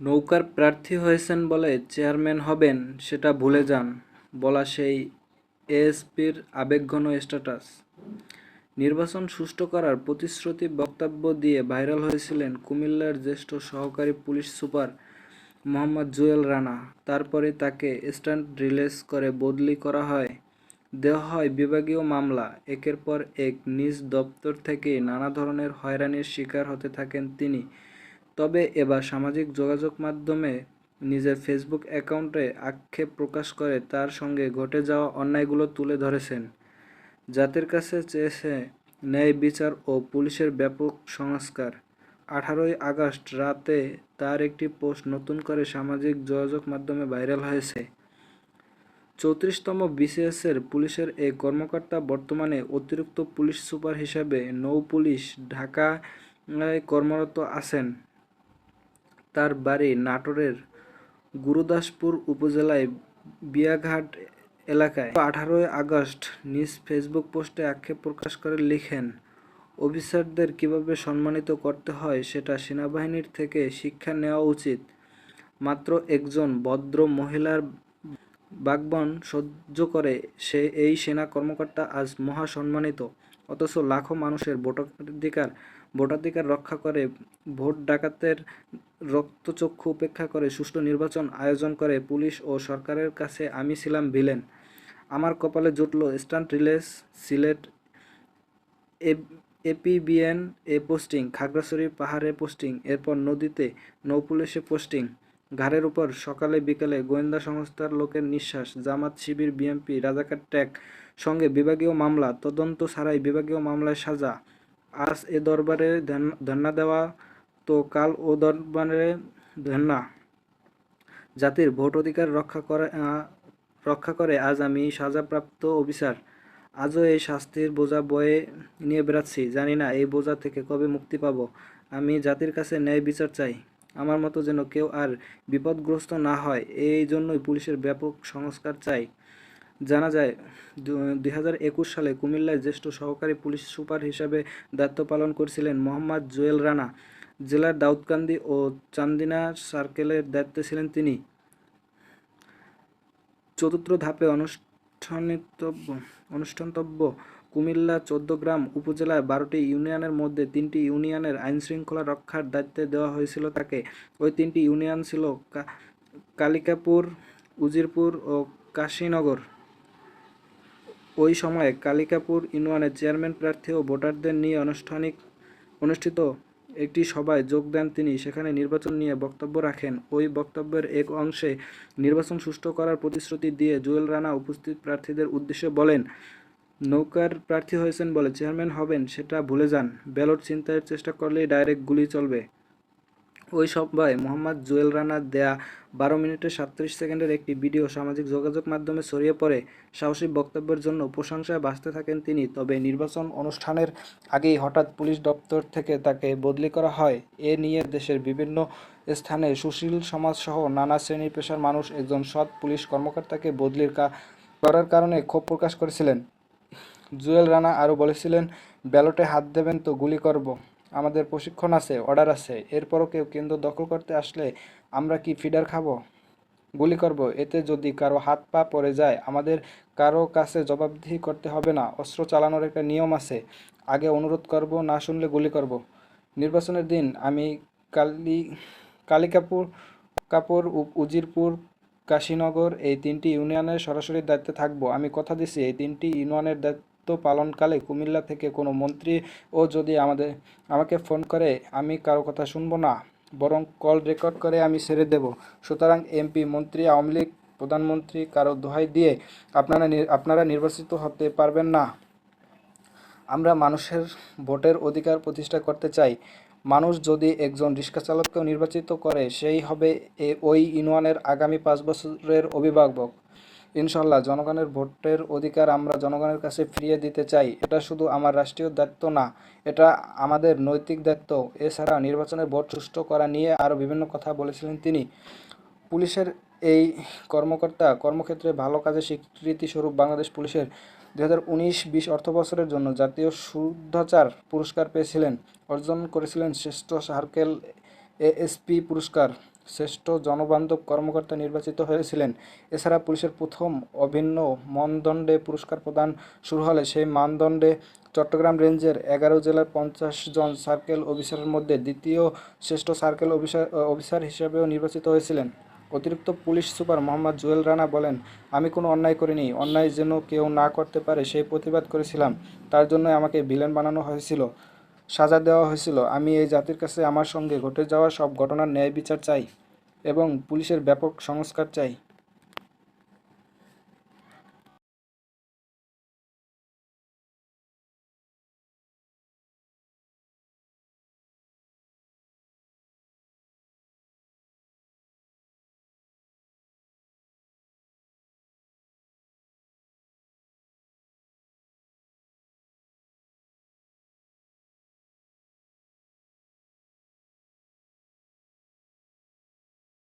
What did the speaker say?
নৌকার প্রার্থী হয়েছেন বলে চেয়ারম্যান হবেন, সেটা ভুলে যান, বলা সেই এএসপির আবেগঘন স্ট্যাটাস। নির্বাচন সুষ্ঠু করার প্রতিশ্রুতি বক্তব্য দিয়ে ভাইরাল হয়েছিলেন কুমিল্লার জ্যেষ্ঠ সহকারী পুলিশ সুপার মোহাম্মদ জুয়েল রানা। তারপরে তাকে স্ট্যান্ড রিলিজ করে বদলি করা হয়। দেওয়া হয় বিভাগীয় মামলা। একের পর এক নিজ দপ্তর থেকে নানা ধরনের হয়রানির শিকার হতে থাকেন তিনি। তবে এবার সামাজিক যোগাযোগ মাধ্যমে নিজের ফেসবুক অ্যাকাউন্টে আক্ষেপ প্রকাশ করে তার সঙ্গে ঘটে যাওয়া অন্যায়গুলো তুলে ধরেছেন। জাতির কাছে চেয়েছে ন্যায় বিচার ও পুলিশের ব্যাপক সংস্কার। আঠারোই আগস্ট রাতে তার একটি পোস্ট নতুন করে সামাজিক যোগাযোগ মাধ্যমে ভাইরাল হয়েছে। চৌত্রিশতম বিসিএসের পুলিশের এই কর্মকর্তা বর্তমানে অতিরিক্ত পুলিশ সুপার হিসাবে নৌ পুলিশ ঢাকায় কর্মরত আছেন। তার বাড়ি নাটোরের গুরুদাসপুর উপজেলায় বিয়াঘাট এলাকায়। আঠারোই আগস্ট নিজ ফেসবুক পোস্টে আক্ষেপ প্রকাশ করে লিখেন, অফিসারদের কীভাবে সম্মানিত করতে হয় সেটা সেনাবাহিনীর থেকে শিক্ষা নেওয়া উচিত। মাত্র একজন ভদ্র মহিলার বাগবন সহ্য করে সে এই সেনা কর্মকর্তা আজ মহা সম্মানিত। অথচ লাখো মানুষের ভোটাধিকার ভোটাধিকার রক্ষা করে, ভোট ডাকাতের রক্তচক্ষু উপেক্ষা করে, সুষ্ঠু নির্বাচন আয়োজন করে, পুলিশ ও সরকারের কাছে আমি ছিলাম ভিলেন। আমার কপালে জুটল স্টান্ট রিলেস, সিলেট এপিবিএন এ পোস্টিং, খাগড়াছড়ি পাহাড়ে পোস্টিং, এরপর নদীতে নৌপুলিশে পোস্টিং, ঘাড়ের উপর সকালে বিকালে গোয়েন্দা সংস্থার লোকের নিঃশ্বাস, জামাত শিবির বিএমপি রাজাকার ট্যাগ, সঙ্গে বিভাগীয় মামলা, তদন্ত ছাড়াই বিভাগীয় মামলায় সাজা আজ এ দরবারে ধর্ণা দেওয়া তো কাল ও দরবারে ধন্যা। জাতির ভোট অধিকার রক্ষা করে রক্ষা করে আজ আমি সাজাপ্রাপ্ত অফিসার। আজও এই শাস্তির বোঝা বয়ে নিয়ে বেড়াচ্ছি। জানি না এই বোঝা থেকে কবে মুক্তি পাব। আমি জাতির কাছে ন্যায় বিচার চাই। আমার মতো যেন কেউ আর বিপদগ্রস্ত না হয়। এই জন্যই পুলিশের ব্যাপক সংস্কার চাই। জানা যায় দুই হাজার একুশ সালে কুমিল্লায় জ্যেষ্ঠ সহকারী পুলিশ সুপার হিসাবে দায়িত্ব পালন করেছিলেন মোহাম্মদ জুয়েল রানা। জেলার দাউদকান্দি ও চান্দিনা সার্কেলের দায়িত্বে ছিলেন তিনি। চতুর্থ ধাপে অনুষ্ঠানিতব্য, অনুষ্ঠানতব্য, কুমিল্লা চৌদ্দগ্রাম উপজেলায় বারোটি ইউনিয়নের মধ্যে তিনটি ইউনিয়নের আইনশৃঙ্খলা রক্ষার দায়িত্বে দেওয়া হয়েছিল তাকে। ওই তিনটি ইউনিয়ন ছিল কালিকাপুর, উজিরপুর ও কাশীনগর। ওই সময়ে কালিকাপুর ইউনিয়নের চেয়ারম্যান প্রার্থী ও ভোটারদের নিয়ে আনুষ্ঠানিক অনুষ্ঠিত একটি সভায় যোগ দেন তিনি। সেখানে নির্বাচন নিয়ে বক্তব্য রাখেন। ওই বক্তব্যের এক অংশে নির্বাচন সুষ্ঠু করার প্রতিশ্রুতি দিয়ে জুয়েল রানা উপস্থিত প্রার্থীদের উদ্দেশ্যে বলেন, নৌকার প্রার্থী হয়েছেন বলে চেয়ারম্যান হবেন, সেটা ভুলে যান। ব্যালট ছিনতাইয়ের চেষ্টা করলেই ডাইরেক্ট গুলি চলবে। ওই সভায় মোহাম্মদ জুয়েল রানার দেয়া বারো মিনিটের সাতত্রিশ সেকেন্ডের একটি ভিডিও সামাজিক যোগাযোগ মাধ্যমে ছড়িয়ে পড়ে। সাহসী বক্তব্যের জন্য প্রশংসায় বাঁচতে থাকেন তিনি, তবে নির্বাচন অনুষ্ঠানের আগেই হঠাৎ পুলিশ দপ্তর থেকে তাকে বদলি করা হয়। এ নিয়ে দেশের বিভিন্ন স্থানে সুশীল সমাজসহ নানা শ্রেণি পেশার মানুষ একজন সৎ পুলিশ কর্মকর্তাকে বদলির করার কারণে ক্ষোভ প্রকাশ করেছিলেন। জুয়েল রানা আরও বলেছিলেন, ব্যালটে হাত দেবেন তো গুলি করব। আমাদের প্রশিক্ষণ আছে অর্ডার আছে, এরপরও কেউ কেন্দ্র দখল করতে আসলে আমরা কি ফিডার খাব? গুলি করব, এতে যদি কারও হাত পা পড়ে যায়, আমাদের কারও কাছে জবাবদিহি করতে হবে না, অস্ত্র চালানোর একটা নিয়ম আছে, আগে অনুরোধ করব, না শুনলে গুলি করব। নির্বাচনের দিন আমি কালি, কালিকাপুর, কাপুর উজিরপুর, কাশীনগর এই তিনটি ইউনিয়নের সরাসরি দায়িত্বে থাকব। আমি কথা দিচ্ছি এই তিনটি ইউনিয়নের দায়িত্ব পালনকালে কুমিল্লা থেকে কোনো মন্ত্রী ও যদি আমাদের, আমাকে ফোন করে, আমি কারও কথা শুনব না, বরং কল রেকর্ড করে আমি ছেড়ে দেব। সুতরাং এমপি মন্ত্রী, আওয়ামী লীগ, প্রধানমন্ত্রী কারও দোহাই দিয়ে আপনারা আপনারা নির্বাচিত হতে পারবেন না। আমরা মানুষের ভোটের অধিকার প্রতিষ্ঠা করতে চাই। মানুষ যদি একজন রিক্সা চালককেও নির্বাচিত করে, সেই হবে ওই ইউনিয়নের আগামী পাঁচ বছরের অভিভাবক। ইনশাল্লাহ জনগণের ভোটের অধিকার আমরা জনগণের কাছে ফিরিয়ে দিতে চাই। এটা শুধু আমার রাষ্ট্রীয় দায়িত্ব না, এটা আমাদের নৈতিক দায়িত্ব। এছাড়া নির্বাচনের ভোট সুষ্ঠু করা নিয়ে আরও বিভিন্ন কথা বলেছিলেন তিনি। পুলিশের এই কর্মকর্তা কর্মক্ষেত্রে ভালো কাজের স্বীকৃতিস্বরূপ বাংলাদেশ পুলিশের দু হাজার উনিশ বিশ অর্থবছরের জন্য জাতীয় শুদ্ধাচার পুরস্কার পেয়েছিলেন। অর্জন করেছিলেন শ্রেষ্ঠ সার্কেল এএসপি পুরস্কার। শ্রেষ্ঠ জনবান্ধব কর্মকর্তা নির্বাচিত হয়েছিলেন। এছাড়া পুলিশের প্রথম অভিন্ন মানদণ্ডে পুরস্কার প্রদান শুরু হলে সেই মানদণ্ডে চট্টগ্রাম রেঞ্জের এগারো জেলার পঞ্চাশ জন সার্কেল অফিসারের মধ্যে দ্বিতীয় শ্রেষ্ঠ সার্কেল অফিসার অফিসার হিসেবেও নির্বাচিত হয়েছিলেন। অতিরিক্ত পুলিশ সুপার মোহাম্মদ জুয়েল রানা বলেন, আমি কোনো অন্যায় করিনি। অন্যায় যেন কেউ না করতে পারে সেই প্রতিবাদ করেছিলাম। তার জন্য আমাকে ভিলেন বানানো হয়েছিল। সাজা দেওয়া হয়েছিল। আমি এই জাতির কাছে আমার সঙ্গে ঘটে যাওয়া সব ঘটনার ন্যায় বিচার চাই এবং পুলিশের ব্যাপক সংস্কার চাই।